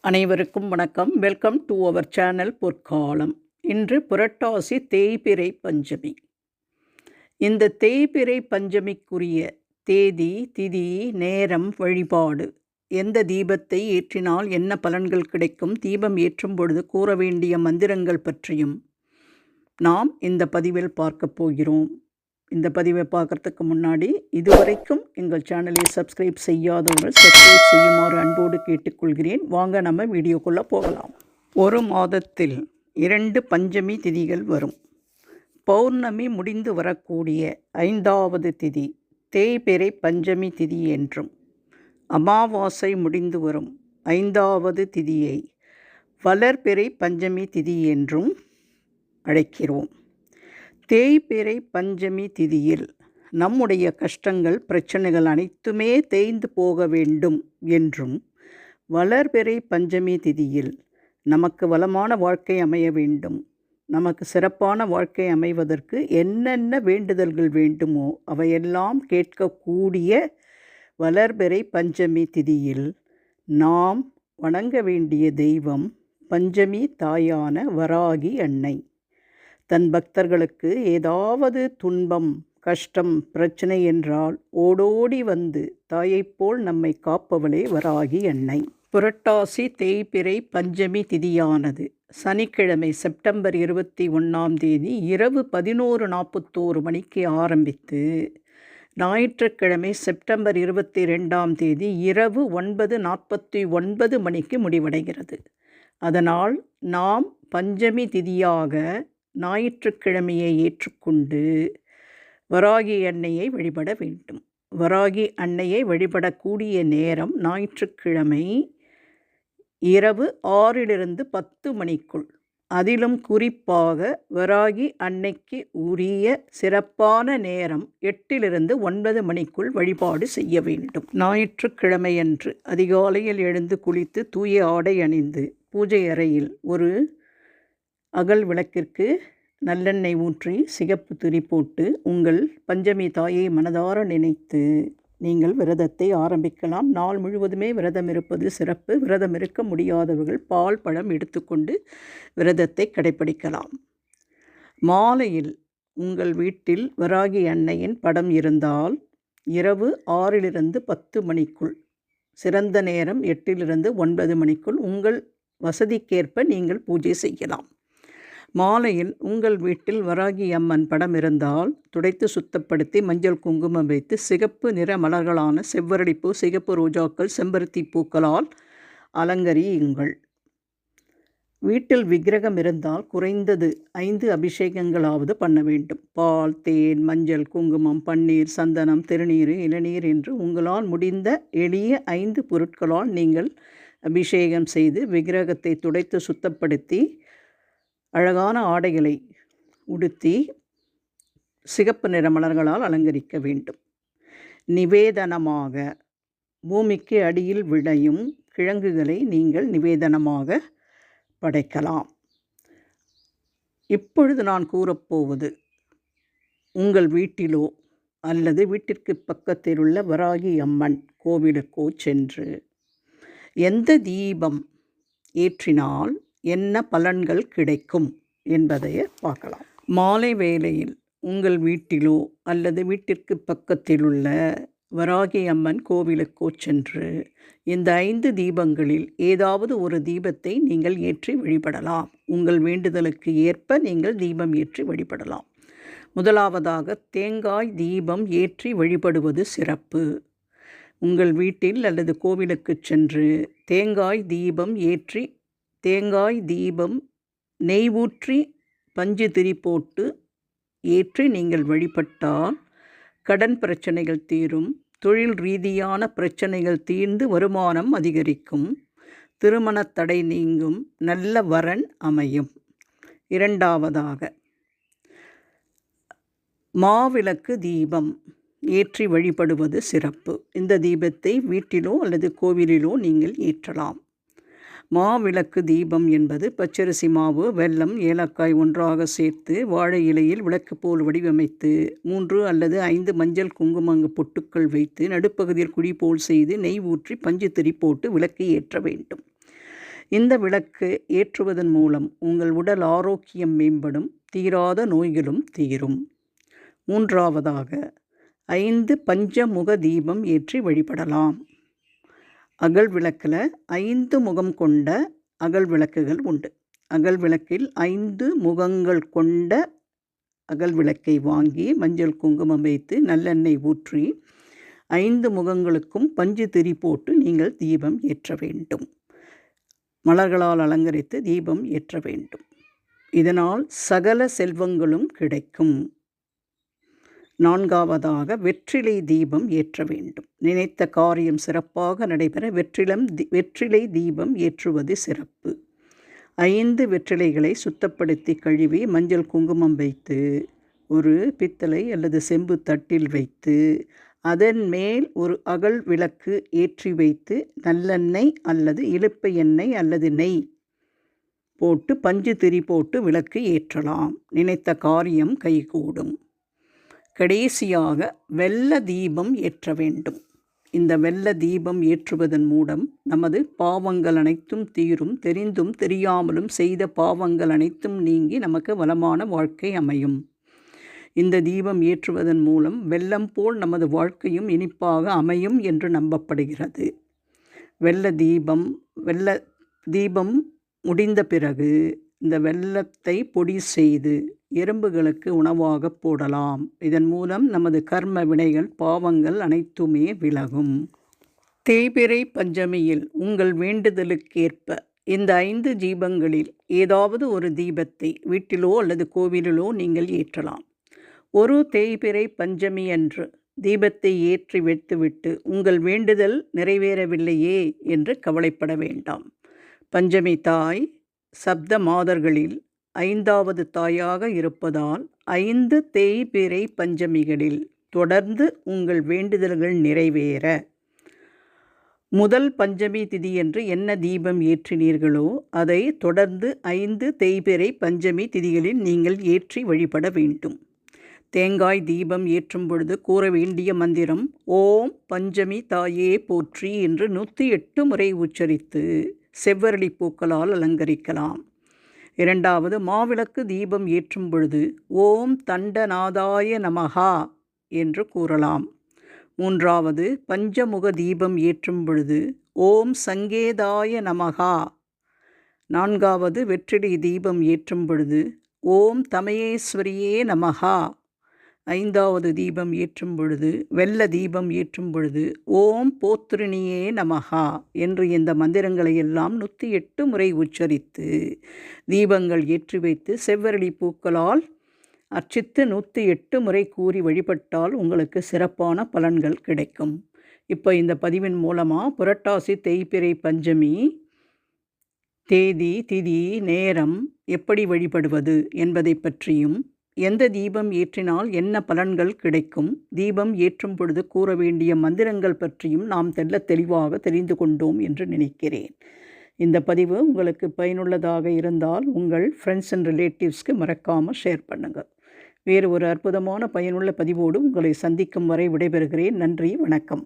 அனைவருக்கும் வணக்கம். Welcome to our channel பொற்காலம். இன்று புரட்டாசி தேய்பிறை பஞ்சமி. இந்த தேய்பிறை பஞ்சமிக்குரிய தேதி திதி நேரம் வழிபாடு எந்த தீபத்தை ஏற்றினால் என்ன பலன்கள் கிடைக்கும் தீபம் ஏற்றும் பொழுது கூற வேண்டிய மந்திரங்கள் பற்றியும் நாம் இந்த பதிவில் பார்க்கப் போகிறோம். இந்த பதிவை பார்க்குறதுக்கு முன்னாடி இதுவரைக்கும் எங்கள் சேனலை சப்ஸ்கிரைப் செய்யாதவர்கள் சப்ஸ்கிரைப் செய்யுமாறு அன்போடு கேட்டுக்கொள்கிறேன். வாங்க நம்ம வீடியோக்குள்ளே போகலாம். ஒரு மாதத்தில் இரண்டு பஞ்சமி திதிகள் வரும். பௌர்ணமி முடிந்து வரக்கூடிய ஐந்தாவது திதி தேய்பெரை பஞ்சமி திதி என்றும் அமாவாசை முடிந்து வரும் ஐந்தாவது திதியை வளர்பிறை பஞ்சமி திதி என்றும் அழைக்கிறோம். தேய்பிறை பஞ்சமி திதியில் நம்முடைய கஷ்டங்கள் பிரச்சனைகள் அனைத்துமே தேய்ந்து போக வேண்டும் என்றும் வளர்பிறை பஞ்சமி திதியில் நமக்கு வளமான வாழ்க்கை அமைய வேண்டும். நமக்கு சிறப்பான வாழ்க்கை அமைவதற்கு என்னென்ன வேண்டுதல்கள் வேண்டுமோ அவையெல்லாம் கேட்கக்கூடிய வளர்பிறை பஞ்சமி திதியில் நாம் வணங்க வேண்டிய தெய்வம் பஞ்சமி தாயான வராகி அன்னை. தன் பக்தர்களுக்கு ஏதாவது துன்பம் கஷ்டம் பிரச்சனை என்றால் ஓடோடி வந்து தாயைப் போல் நம்மை காப்பவளே வராகி அன்னை. புரட்டாசி தேய்பிறை பஞ்சமி திதியானது. சனிக்கிழமை செப்டம்பர் இருபத்தி ஒன்றாம் தேதி இரவு பதினோரு நாற்பத்தோரு மணிக்கு ஆரம்பித்து ஞாயிற்றுக்கிழமை செப்டம்பர் இருபத்தி ரெண்டாம் தேதி இரவு ஒன்பது நாற்பத்தி ஒன்பது மணிக்கு முடிவடைகிறது. அதனால் நாம் பஞ்சமி திதியாக ஞாயிற்றுக்கிழமையை ஏற்றுக்கொண்டு வராகி அன்னையை வழிபட வேண்டும். வராகி அன்னையை வழிபடக்கூடிய நேரம் ஞாயிற்றுக்கிழமை இரவு ஆறிலிருந்து பத்து மணிக்குள். அதிலும் குறிப்பாக வராகி அன்னைக்கு உரிய சிறப்பான நேரம் எட்டிலிருந்து ஒன்பது மணிக்குள் வழிபாடு செய்ய வேண்டும். ஞாயிற்றுக்கிழமையன்று அதிகாலையில் எழுந்து குளித்து தூய ஆடை அணிந்து பூஜை அறையில் ஒரு அகல் விளக்கிற்கு நல்லெண்ணெய் ஊற்றி சிகப்பு துரி போட்டு உங்கள் பஞ்சமி தாயை மனதார நினைத்து நீங்கள் விரதத்தை ஆரம்பிக்கலாம். நாள் முழுவதுமே விரதம் இருப்பது சிறப்பு. விரதம் இருக்க முடியாதவர்கள் பால் பழம் எடுத்துக்கொண்டு விரதத்தை கடைபிடிக்கலாம் மாலையில் உங்கள் வீட்டில் வராகி அன்னையின் படம் இருந்தால் இரவு ஆறிலிருந்து பத்து மணிக்குள் சிறந்த நேரம் எட்டிலிருந்து ஒன்பது மணிக்குள் உங்கள் வசதிக்கேற்ப நீங்கள் பூஜை செய்யலாம். மாலையில் உங்கள் வீட்டில் வராகி அம்மன் படம் இருந்தால் துடைத்து சுத்தப்படுத்தி மஞ்சள் குங்குமம் வைத்து சிகப்பு நிற மலர்களான செவ்வரடிப்பூ சிகப்பு ரோஜாக்கள் செம்பருத்தி பூக்களால் அலங்கரியுங்கள். வீட்டில் விக்கிரகம் இருந்தால் குறைந்தது ஐந்து அபிஷேகங்களாவது பண்ண வேண்டும். பால் தேன் மஞ்சள் குங்குமம் பன்னீர் சந்தனம் திருநீர் இளநீர் என்று உங்களால் முடிந்த எளிய ஐந்து பொருட்களால் நீங்கள் அபிஷேகம் செய்து விக்கிரகத்தை துடைத்து சுத்தப்படுத்தி அழகான ஆடைகளை உடுத்தி சிகப்பு நிற மலர்களால் அலங்கரிக்க வேண்டும். நிவேதனமாக பூமிக்கு அடியில் விளையும் கிழங்குகளை நீங்கள் நிவேதனமாக படைக்கலாம். இப்பொழுது நான் கூறப்போவது உங்கள் வீட்டிலோ அல்லது வீட்டிற்கு பக்கத்தில் உள்ள வராகி அம்மன் கோவிலுக்கோ சென்று எந்த தீபம் ஏற்றினால் என்ன பலன்கள் கிடைக்கும் என்பதை பார்க்கலாம். மாலை வேளையில் உங்கள் வீட்டிலோ அல்லது வீட்டிற்கு பக்கத்தில் உள்ள வராகி அம்மன் கோவிலுக்கோ சென்று இந்த ஐந்து தீபங்களில் ஏதாவது ஒரு தீபத்தை நீங்கள் ஏற்றி வழிபடலாம். உங்கள் வேண்டுதலுக்கு ஏற்ப நீங்கள் தீபம் ஏற்றி வழிபடலாம். முதலாவதாக தேங்காய் தீபம் ஏற்றி வழிபடுவது சிறப்பு. உங்கள் வீட்டில் அல்லது கோவிலுக்கு சென்று தேங்காய் தீபம் ஏற்றி தேங்காய் தீபம் நெய் ஊற்றி பஞ்சு திரி போட்டு ஏற்றி நீங்கள் வழிபட்டால் கடன் பிரச்சனைகள் தீரும். தொழில் ரீதியான பிரச்சனைகள் தீர்ந்து வருமானம் அதிகரிக்கும். திருமண தடை நீங்கும். நல்ல வரன் அமையும். இரண்டாவதாக மாவிளக்கு தீபம் ஏற்றி வழிபடுவது சிறப்பு. இந்த தீபத்தை வீட்டிலோ அல்லது கோவிலிலோ நீங்கள் ஏற்றலாம். மாவிளக்கு தீபம் என்பது பச்சரிசி மாவு வெல்லம் ஏலக்காய் ஒன்றாக சேர்த்து வாழை இலையில் விளக்கு போல் வடிவமைத்து மூன்று அல்லது ஐந்து மஞ்சள் குங்குமங்கு பொட்டுக்கள் வைத்து நடுப்பகுதியில் குடி போல் செய்து நெய் ஊற்றி பஞ்சு திரி போட்டு விளக்கு ஏற்ற வேண்டும். இந்த விளக்கு ஏற்றுவதன் மூலம் உங்கள் உடல் ஆரோக்கியம் மேம்படும் தீராத நோய்களும் தீரும். மூன்றாவதாக ஐந்து பஞ்சமுக தீபம் ஏற்றி வழிபடலாம். அகல் விளக்கில் ஐந்து முகம் கொண்ட அகல் விளக்குகள் உண்டு. அகல் விளக்கில் ஐந்து முகங்கள் கொண்ட அகல் விளக்கை வாங்கி மஞ்சள் குங்குமம் வைத்து நல்லெண்ணெய் ஊற்றி ஐந்து முகங்களுக்கும் பஞ்சு திரி போட்டு நீங்கள் தீபம் ஏற்ற வேண்டும். மலர்களால் அலங்கரித்து தீபம் ஏற்ற வேண்டும். இதனால் சகல செல்வங்களும் கிடைக்கும். நான்காவதாக வெற்றிலை தீபம் ஏற்ற வேண்டும். நினைத்த காரியம் சிறப்பாக நடைபெற வெற்றிலம் வெற்றிலை தீபம் ஏற்றுவது சிறப்பு. ஐந்து வெற்றிலைகளை சுத்தப்படுத்தி கழுவி மஞ்சள் குங்குமம் வைத்து ஒரு பித்தளை அல்லது செம்பு தட்டில் வைத்து அதன் மேல் ஒரு அகல் விளக்கு ஏற்றி வைத்து நல்லெண்ணெய் அல்லது இழுப்பை எண்ணெய் அல்லது நெய் போட்டு பஞ்சு திரி போட்டு விளக்கு ஏற்றலாம். நினைத்த காரியம் கைகூடும். கடைசியாக வெள்ள தீபம் ஏற்ற வேண்டும். இந்த வெள்ள தீபம் ஏற்றுவதன் மூலம் நமது பாவங்கள் அனைத்தும் தீரும் தெரிந்தும் தெரியாமலும் செய்த பாவங்கள் அனைத்தும் நீங்கி நமக்கு வளமான வாழ்க்கை அமையும். இந்த தீபம் ஏற்றுவதன் மூலம் வெள்ளம் போல் நமது வாழ்க்கையும் இனிப்பாக அமையும் என்று நம்பப்படுகிறது. வெள்ள தீபம் வெள்ள தீபம் முடிந்த பிறகு இந்த வெள்ளத்தை பொடி செய்து எறும்புகளுக்கு உணவாக போடலாம். இதன் மூலம் நமது கர்ம வினைகள் பாவங்கள் அனைத்துமே விலகும். தேய்பிறை பஞ்சமியில் உங்கள் வேண்டுதலுக்கேற்ப இந்த ஐந்து தீபங்களில் ஏதாவது ஒரு தீபத்தை வீட்டிலோ அல்லது கோவிலிலோ நீங்கள் ஏற்றலாம். ஒரு தேய்பிறை பஞ்சமி அன்று தீபத்தை ஏற்றி வைத்துவிட்டு உங்கள் வேண்டுதல் நிறைவேறவில்லையே என்று கவலைப்பட வேண்டாம். பஞ்சமி தாய் சப்த மாதர்களில் ஐந்தாவது தாயாக இருப்பதால் ஐந்து தேய்பிறை பஞ்சமிகளில் தொடர்ந்து உங்கள் வேண்டுதல்கள் நிறைவேற. முதல் பஞ்சமி திதியன்று என்ன தீபம் ஏற்றினீர்களோ அதை தொடர்ந்து ஐந்து தேய்பிறை பஞ்சமி திதிகளில் நீங்கள் ஏற்றி வழிபட வேண்டும். தேங்காய் தீபம் ஏற்றும் பொழுது கூற வேண்டிய மந்திரம் ஓம் பஞ்சமி தாயே போற்றி என்று நூற்றி எட்டு முறை உச்சரித்து செவ்வரளி பூக்களால் அலங்கரிக்கலாம். இரண்டாவது மாவிளக்கு தீபம் ஏற்றும் பொழுது ஓம் தண்டநாதாய நமகா என்று கூறலாம். மூன்றாவது பஞ்சமுக தீபம் ஏற்றும் பொழுது ஓம் சங்கேதாய நமகா நான்காவது வெற்றிடி தீபம் ஏற்றும் பொழுது ஓம் தமயேஸ்வரியே நமகா ஐந்தாவது தீபம் ஏற்றும் பொழுது வெள்ள தீபம் ஏற்றும் பொழுது ஓம் போத்ரிணியே நமகா என்று இந்த மந்திரங்களை எல்லாம் நூற்றி எட்டு முறை உச்சரித்து தீபங்கள் ஏற்றி வைத்து செவ்வரளி பூக்களால் அர்ச்சித்து நூற்றி எட்டு முறை கூறி வழிபட்டால் உங்களுக்கு சிறப்பான பலன்கள் கிடைக்கும். இப்போ இந்த பதிவின் மூலமாக புரட்டாசி தேய்பிறை பஞ்சமி தேதி திதி நேரம் எப்படி வழிபடுவது என்பதை பற்றியும் எந்த தீபம் ஏற்றினால் என்ன பலன்கள் கிடைக்கும்? தீபம் ஏற்றும் பொழுது கூற வேண்டிய மந்திரங்கள் பற்றியும் நாம் தெல்ல தெளிவாக தெரிந்து கொண்டோம் என்று நினைக்கிறேன். இந்த பதிவு உங்களுக்கு பயனுள்ளதாக இருந்தால் உங்கள் ஃப்ரெண்ட்ஸ் அண்ட் ரிலேட்டிவ்ஸ்க்கு மறக்காமல் ஷேர் பண்ணுங்கள் வேறு ஒரு அற்புதமான பயனுள்ள பதிவோடு உங்களை சந்திக்கும் வரை விடைபெறுகிறேன். நன்றி வணக்கம்.